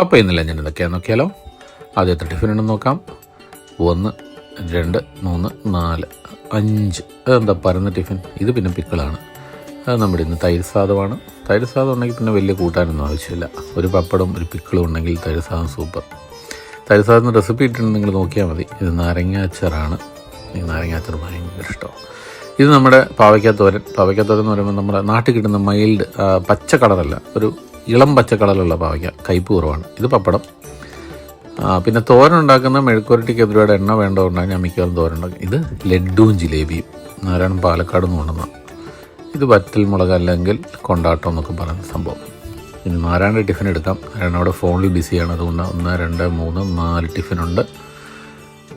അപ്പോൾ ഇന്നലെ ഞാൻ എന്തൊക്കെയാണെന്ന് നോക്കിയാലോ? ആദ്യത്തെ ഉണ്ടെന്ന് നോക്കാം. ഒന്ന് രണ്ട് മൂന്ന് നാല് അഞ്ച്. അതെന്താ പരന്ന ടിഫിൻ? ഇത് പിന്നെ പിക്കിളാണ്. അത് നമ്മുടെ ഇന്ന് തൈര് സാധമാണ്. തൈര് സാധം ഉണ്ടെങ്കിൽ പിന്നെ വലിയ കൂട്ടാനൊന്നും ആവശ്യമില്ല. ഒരു പപ്പടം ഒരു പിക്കിളും ഉണ്ടെങ്കിൽ തൈര് സാധം സൂപ്പർ. തൈര് സാധത്തിന് റെസിപ്പി ഇട്ടിട്ട് നിങ്ങൾ നോക്കിയാൽ മതി. ഇത് നാരങ്ങ അച്ചാറാണ്. ഈ നാരങ്ങ അച്ചാർ ഭയങ്കര ഇഷ്ടമാണ്. ഇത് നമ്മുടെ പാവയ്ക്കാത്തോരൻ പാവയ്ക്കാത്തോരൻ എന്ന് പറയുമ്പോൾ നമ്മുടെ നാട്ടിൽ കിട്ടുന്ന മൈൽഡ് പച്ച കളറല്ല. ഒരു ഇളം പച്ച കളറിലുള്ള പാവയ്ക്ക. കയ്പ് കുറവാണ്. ഇത് പപ്പടം. പിന്നെ തോരൻ ഉണ്ടാക്കുന്ന മെഴുക്കുരട്ടിക്ക് ഒരുപാട് എണ്ണ വേണ്ടതുകൊണ്ടാണ് ഞാൻ മിക്കവാറും തോരൻ ഉണ്ടാക്കും ഇത് ലഡ്ഡുവും ജിലേബിയും. നാരായണൻ പാലക്കാട് നിന്ന് കൊണ്ടുവന്ന. ഇത് വറ്റൽ മുളക് അല്ലെങ്കിൽ കൊണ്ടാട്ടം എന്നൊക്കെ പറയുന്ന സംഭവം. ഇനി നാരായണ ടിഫിൻ എടുക്കാം. നാരായണ അവിടെ ഫോണിൽ ബിസിയാണ് അതുകൊണ്ട് ഒന്ന് രണ്ട് മൂന്ന് നാല് ടിഫിനുണ്ട്.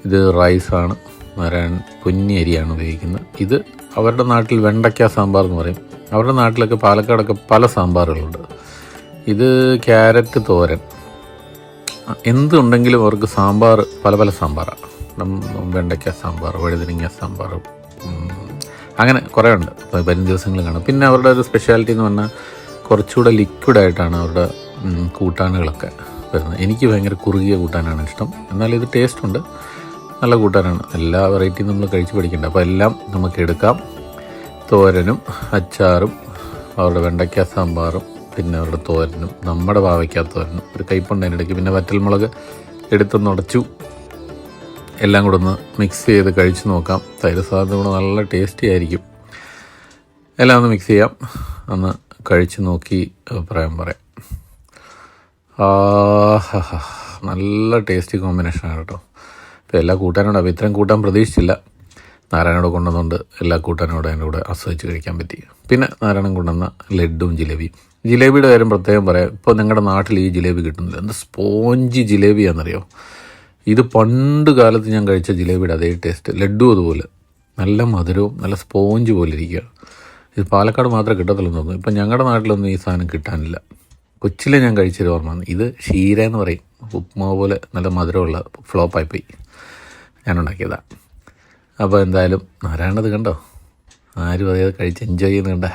ഇത് റൈസാണ്. നാരായൺ പുന്നി അരിയാണ് ഉപയോഗിക്കുന്നത്. ഇത് അവരുടെ നാട്ടിൽ വെണ്ടയ്ക്ക സാമ്പാർ എന്ന് പറയും. അവരുടെ നാട്ടിലൊക്കെ പാലക്കാടൊക്കെ പല സാമ്പാറുകളുണ്ട്. ഇത് ക്യാരറ്റ് തോരൻ. എന്തുണ്ടെങ്കിലും അവർക്ക് സാമ്പാർ പല പല സാമ്പാറാണ് വെണ്ടയ്ക്ക സാമ്പാർ വഴുതനങ്ങ സാമ്പാർ അങ്ങനെ കുറേ ഉണ്ട്. വരും ദിവസങ്ങളിൽ കാണാം. പിന്നെ അവരുടെ ഒരു സ്പെഷ്യാലിറ്റി എന്ന് പറഞ്ഞാൽ കുറച്ചുകൂടെ ലിക്വിഡായിട്ടാണ് അവരുടെ കൂട്ടാനുകളൊക്കെ വരുന്നത്. എനിക്ക് ഭയങ്കര കുറുകിയ കൂട്ടാനാണ് ഇഷ്ടം. എന്നാൽ ഇത് ടേസ്റ്റ് ഉണ്ട്. നല്ല കൂട്ടാനാണ്. എല്ലാ വെറൈറ്റിയും നമ്മൾ കഴിച്ച് പഠിക്കേണ്ട. അപ്പോൾ എല്ലാം നമുക്ക് എടുക്കാം. തോരനും അച്ചാറും അവരുടെ വെണ്ടയ്ക്ക സാമ്പാറും പിന്നെ അവരുടെ തോരനും നമ്മുടെ പാവയ്ക്ക തോരനും ഒരു കൈപ്പുണ്ട് അതിനിടയ്ക്ക് പിന്നെ വറ്റൽമുളക് എടുത്ത് നുടച്ചു എല്ലാം കൂടെ ഒന്ന് മിക്സ് ചെയ്ത് കഴിച്ചു നോക്കാം. തൈര് സാധനം കൂടെ നല്ല ടേസ്റ്റി ആയിരിക്കും. എല്ലാം ഒന്ന് മിക്സ് ചെയ്യാം. ഒന്ന് കഴിച്ചു നോക്കി അഭിപ്രായം പറയാം. നല്ല ടേസ്റ്റി കോമ്പിനേഷനാണ് കേട്ടോ. ഇപ്പോൾ എല്ലാ അപ്പോൾ ഇത്രയും കൂട്ടാൻ പ്രതീക്ഷിച്ചില്ല. നാരായണോട് കൊണ്ടുവന്നുകൊണ്ട് എല്ലാ കൂട്ടാനോടും അതിന്റെ കൂടെ ആസ്വദിച്ച് കഴിക്കാൻ പറ്റി. പിന്നെ നാരായണൻ കൊണ്ടുവന്ന ലഡ്ഡും ജിലേബിയും. ജിലേബിയുടെ കാര്യം പ്രത്യേകം പറയാം. ഇപ്പോൾ നിങ്ങളുടെ നാട്ടിൽ ഈ ജിലേബി കിട്ടുന്നില്ല. എന്ത് സ്പോഞ്ച് ജിലേബിയാണെന്നറിയോ ഇത് പണ്ട് കാലത്ത് ഞാൻ കഴിച്ച ജിലേബിയുടെ അതേ ടേസ്റ്റ്. ലഡ്ഡു അതുപോലെ. നല്ല മധുരവും നല്ല സ്പോഞ്ച് പോലെ ഇരിക്കുക. ഇത് പാലക്കാട് മാത്രമേ കിട്ടത്തുള്ളൂ തോന്നുന്നു. ഇപ്പം ഞങ്ങളുടെ നാട്ടിലൊന്നും ഈ സാധനം കിട്ടാനില്ല. കൊച്ചിലെ ഞാൻ കഴിച്ചൊരു ഓർമ്മ ഇത് ഷീര എന്ന് പറയും. ഉപ്മാവ് പോലെ നല്ല മധുരമുള്ള ഫ്ലോപ്പായി പോയി. ഞാൻ ഉണ്ടാക്കിയതാണ് അപ്പോൾ എന്തായാലും നാരായണത് കണ്ടോ? ആരും അതേ കഴിച്ച് എൻജോയ് ചെയ്യുന്നുണ്ട.